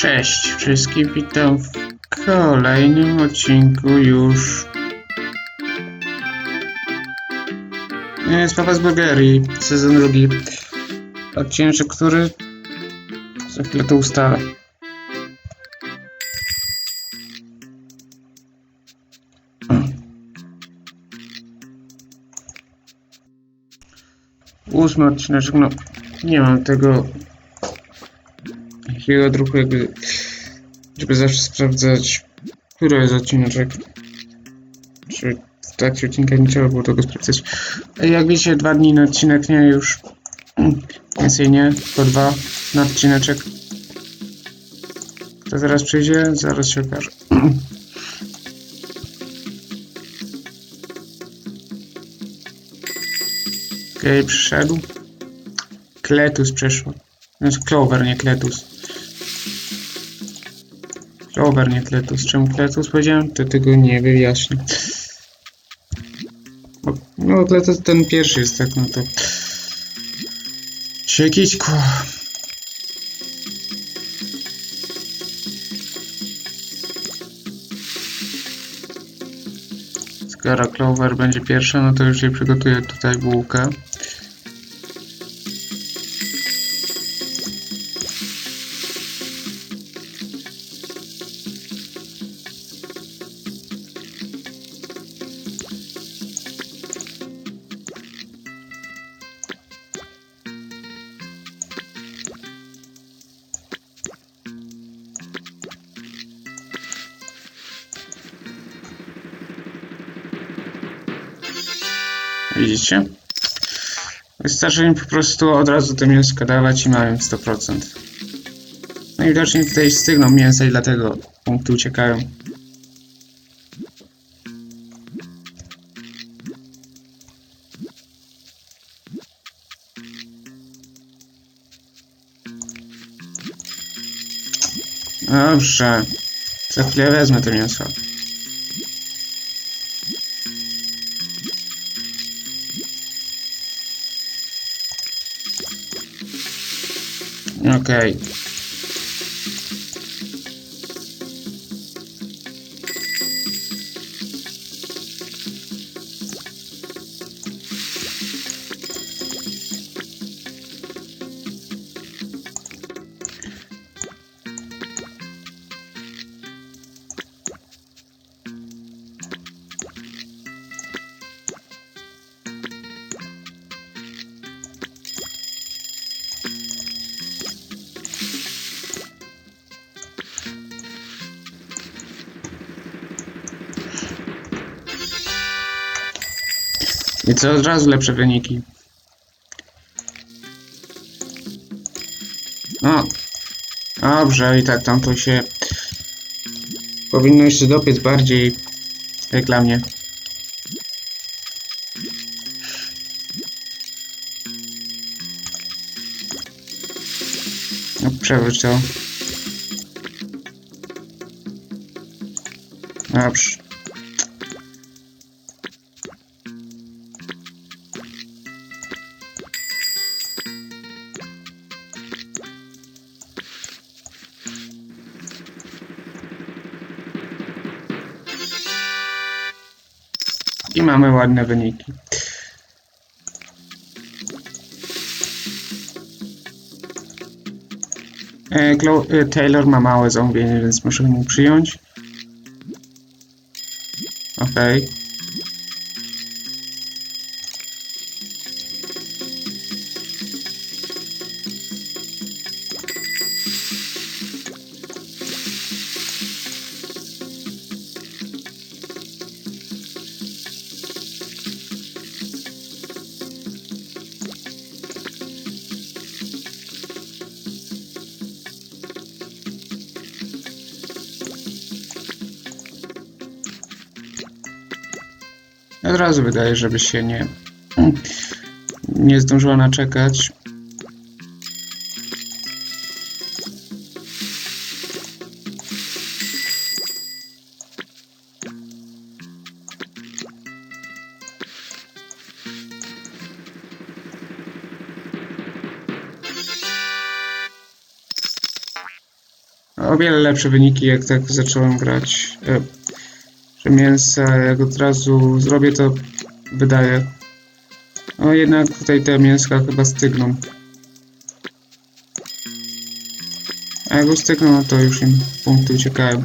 Cześć wszystkim, witam w kolejnym odcinku już. Z Papa z Bulgarii, sezon drugi. Odcinek, który za chwilę to ustalę. Ósmy odcinek, no nie mam tego takiego druku jakby, żeby zawsze sprawdzać, który jest odcineczek. Czy w trakcie odcinka nie trzeba było tego sprawdzać. Jak wiecie, dwa dni na odcinek, nie już więcej nie, tylko dwa na odcineczek. Kto zaraz przyjdzie, zaraz się okaże. Okej, okay, przyszedł. Kletus przeszło. Więc Clover, nie Kletus. Clover, nie Kletus. Czemu Kletus powiedziałem? To tego nie wyjaśnię. No, Kletus ten pierwszy jest tak, no to... Siekićku. Skoro Clover będzie pierwsza, no to już jej przygotuję tutaj bułkę. Widzicie? Wystarczy im po prostu od razu to mięsko dawać i mają 100%. No i widocznie tutaj stygną mięsa i dlatego punkty uciekają. Dobrze. Za chwilę wezmę to mięso. Okej. I co od razu lepsze wyniki. No. Dobrze, i tak tam to się powinno jeszcze dopiec bardziej jak dla mnie. No, przewróć to. Dobrze. I mamy ładne wyniki. E, e, Taylor ma małe zamówienie, więc muszę mu przyjąć. Okej. Od razu wydaje, żeby się nie, nie zdążyła naczekać. o wiele lepsze wyniki, jak tak zacząłem grać. Że mięsa, jak od razu zrobię, to wydaje. No jednak tutaj te mięska chyba stygną. A jak ustygną, no to już im punkty uciekają.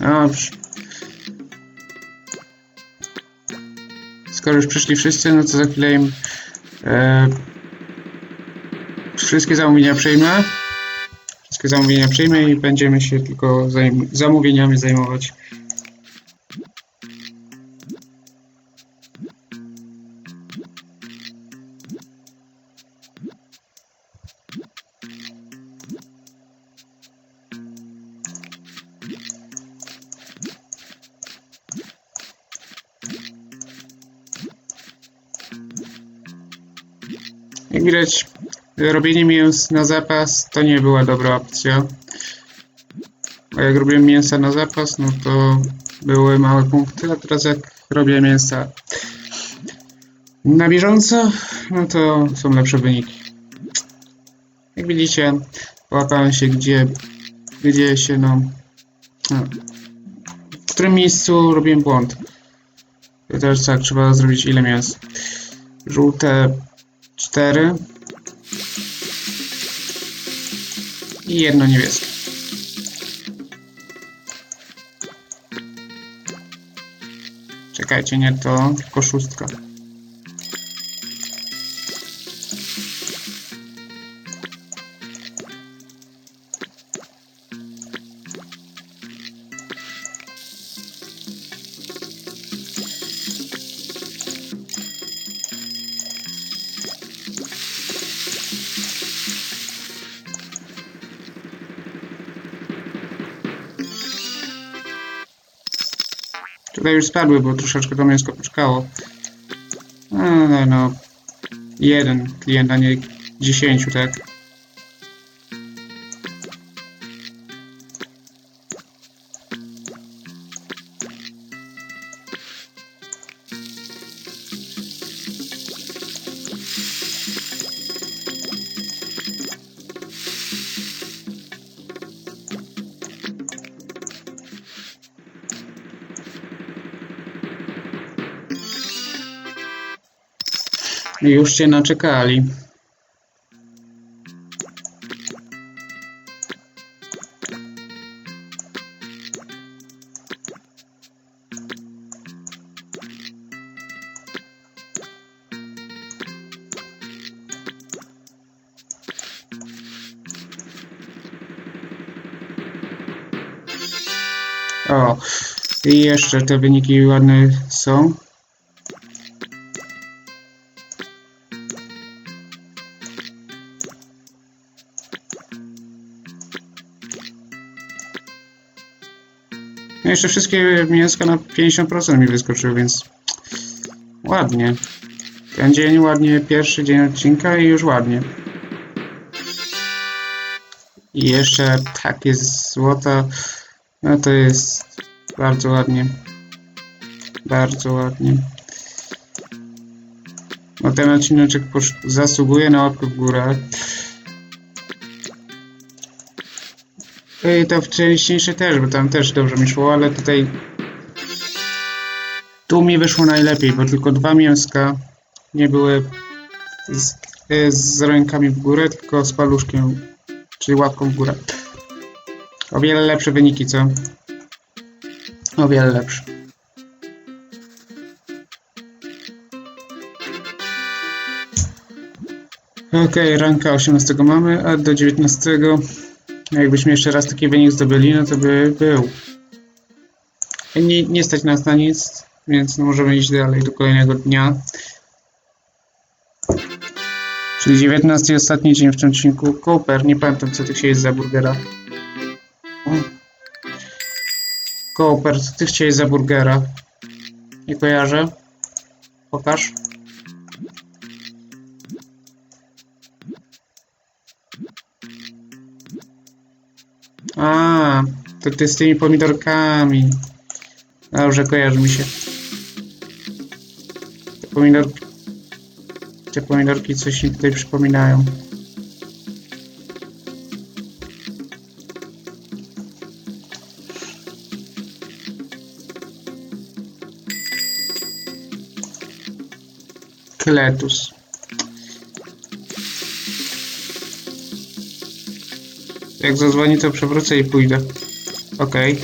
Dobrze. Skoro już przyszli wszyscy, no to za chwilę im e, wszystkie zamówienia przejmę. Zamówienia przejmę i będziemy się tylko zajm zamówieniami zajmować. Jak widać, robienie mięs na zapas to nie była dobra opcja. Bo jak robiłem mięsa na zapas, no to były małe punkty, a teraz jak robię mięsa na bieżąco, no to są lepsze wyniki. Jak widzicie, połapałem się gdzie, gdzie się no, no w którym miejscu robiłem błąd. I teraz tak, trzeba zrobić ile mięs. Żółte 4 i jedno niebieskie. Czekajcie, nie to, tylko szóstka. Tutaj już spadły, bo troszeczkę to mięsko poczekało. No, no, no. Jeden klient, a nie dziesięciu, tak? Już się naczekali. O, i jeszcze te wyniki ładne są. No jeszcze wszystkie mięska na 50% mi wyskoczyły, więc ładnie. Ten dzień ładnie, pierwszy dzień odcinka i już ładnie. I jeszcze takie złota, no to jest bardzo ładnie. Bardzo ładnie. No ten odcineczek zasługuje na łapkę w górę. To wcześniejsze też, bo tam też dobrze mi szło, ale tutaj tu mi wyszło najlepiej, bo tylko dwa mięska nie były z, e, z rękami w górę, tylko z paluszkiem, czyli łapką w górę. O wiele lepsze wyniki, co? O wiele lepsze. Okej, ranka 18 mamy, a do 19 jakbyśmy jeszcze raz taki wynik zdobyli, no to by był. Nie, nie stać nas na nic, więc no możemy iść dalej do kolejnego dnia. Czyli 19 i ostatni dzień w tym odcinku. Cooper, nie pamiętam co ty chciałeś za burgera. Cooper, co ty chciałeś za burgera? Nie kojarzę. Pokaż. A, to ty z tymi pomidorkami. Dobrze, kojarzy mi się. Te pomidorki... Te pomidorki coś mi tutaj przypominają. Kletus. Jak zadzwoni, to przewrócę i pójdę. Okej.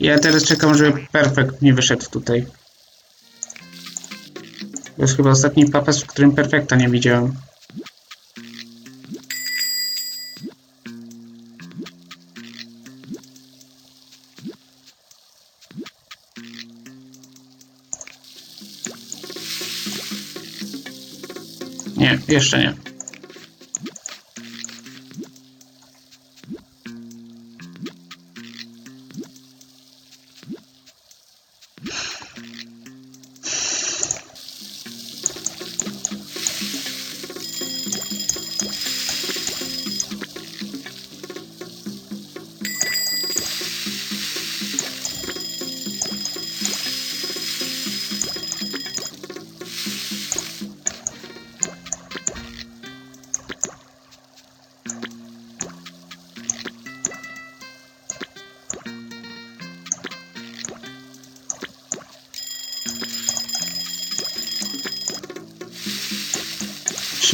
Ja teraz czekam, żeby perfekt mi wyszedł tutaj. To jest chyba ostatni papas, w którym perfekta nie widziałem. Nie, jeszcze nie.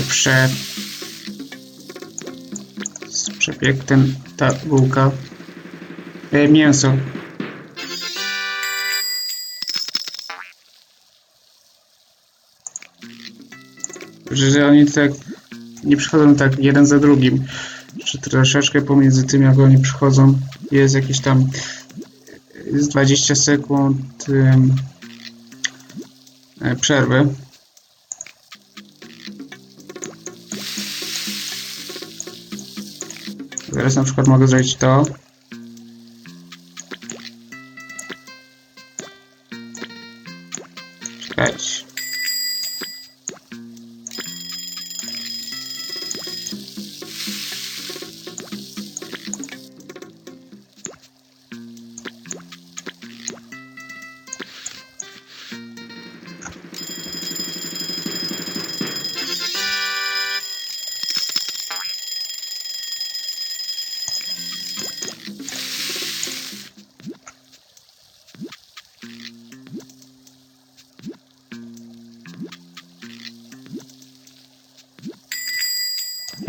Prze... z- przebieg ten, ta bułka. E, mięso. Że, że oni tak nie przychodzą tak jeden za drugim. Czy troszeczkę pomiędzy tym, jak oni przychodzą, jest jakieś tam z 20 sekund e, przerwy. Teraz na przykład mogę zrobić to.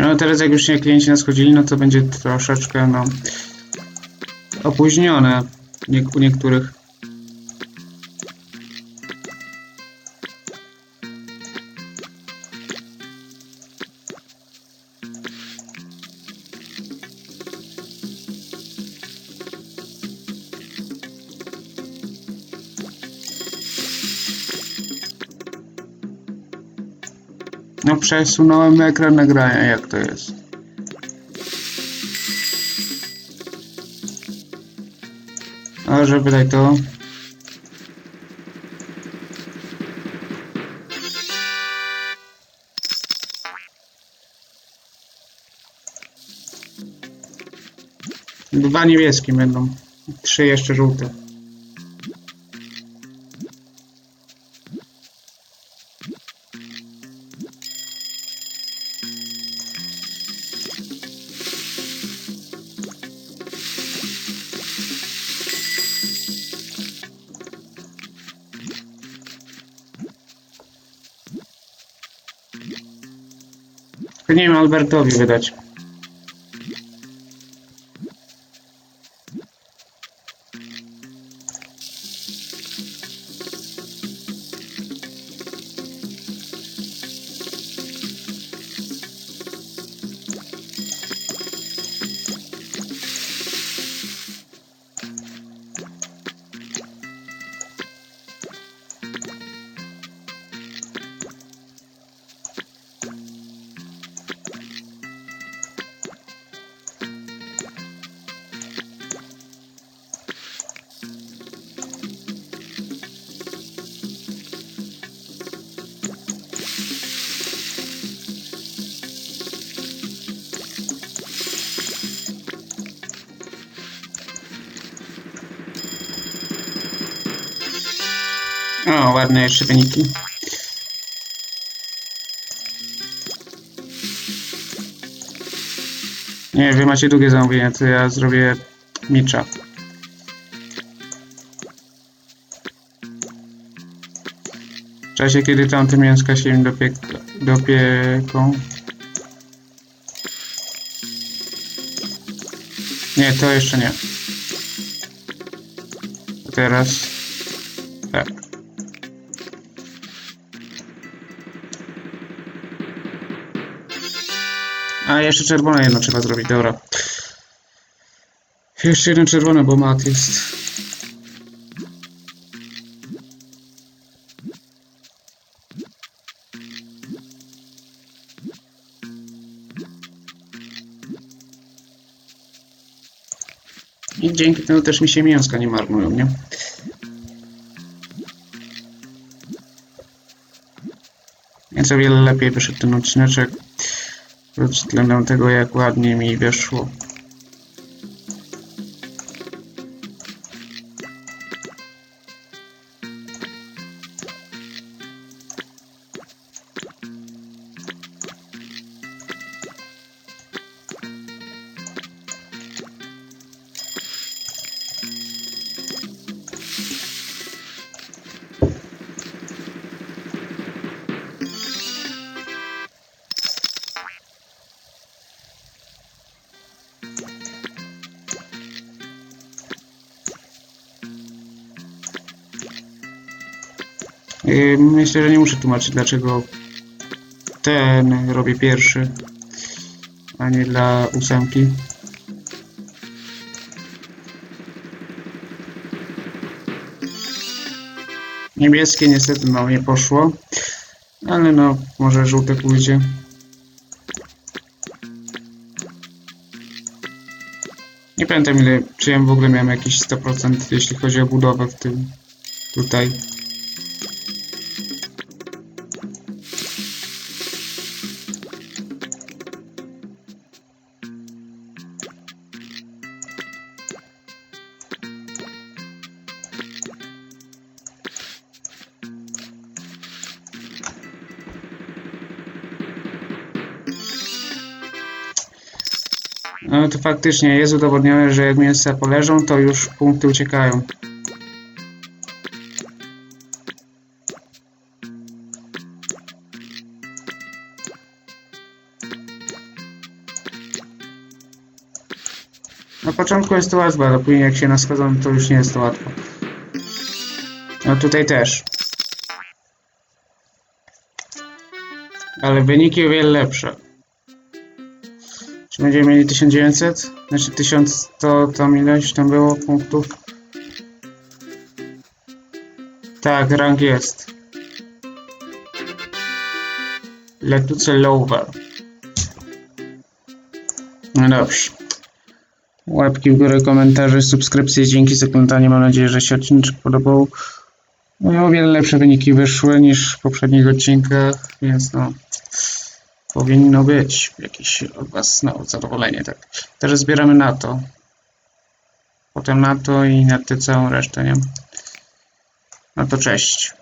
No teraz jak już nie klienci nas chodzili, no to będzie troszeczkę no opóźnione u niektórych. No przesunąłem ekran nagrania, jak to jest. A żeby dać to. Dwa niebieskie będą. Trzy jeszcze żółte. Powinienem Albertowi wydać. Ładne jeszcze wyniki. Nie, wy macie długie zamówienia, to ja zrobię micza. W czasie, kiedy tamte mięska się im dopiek dopieką. Nie, to jeszcze nie. Teraz. A jeszcze czerwone jedno trzeba zrobić, dobra. Jeszcze jedno czerwone, bo mat jest. I dzięki temu też mi się mięska nie marnują, nie? Więc o wiele lepiej wyszedł ten odcineczek względem tego, jak ładnie mi wyszło. Myślę, że nie muszę tłumaczyć, dlaczego ten robię pierwszy, a nie dla ósemki. Niebieskie niestety no nie poszło, ale no może żółte pójdzie. Nie pamiętam ile, czy ja w ogóle miałem jakieś 100% jeśli chodzi o budowę w tym tutaj. No to faktycznie jest udowodnione, że jak mięsa poleżą, to już punkty uciekają. Na początku jest to łatwe, ale później jak się naschodzą, to już nie jest to łatwo. No tutaj też. Ale wyniki o wiele lepsze. Czy będziemy mieli 1900? Znaczy 1100 tam ileś tam było punktów? Tak, rank jest. Letuce Lower. No dobrze. Łapki w górę, komentarze, subskrypcje. Dzięki za oglądanie. Mam nadzieję, że się odcinek podobał. No o wiele lepsze wyniki wyszły niż w poprzednich odcinkach, więc no powinno być jakieś od Was no, zadowolenie, tak. Teraz zbieramy na to. Potem na to i na tę całą resztę, nie? No to cześć.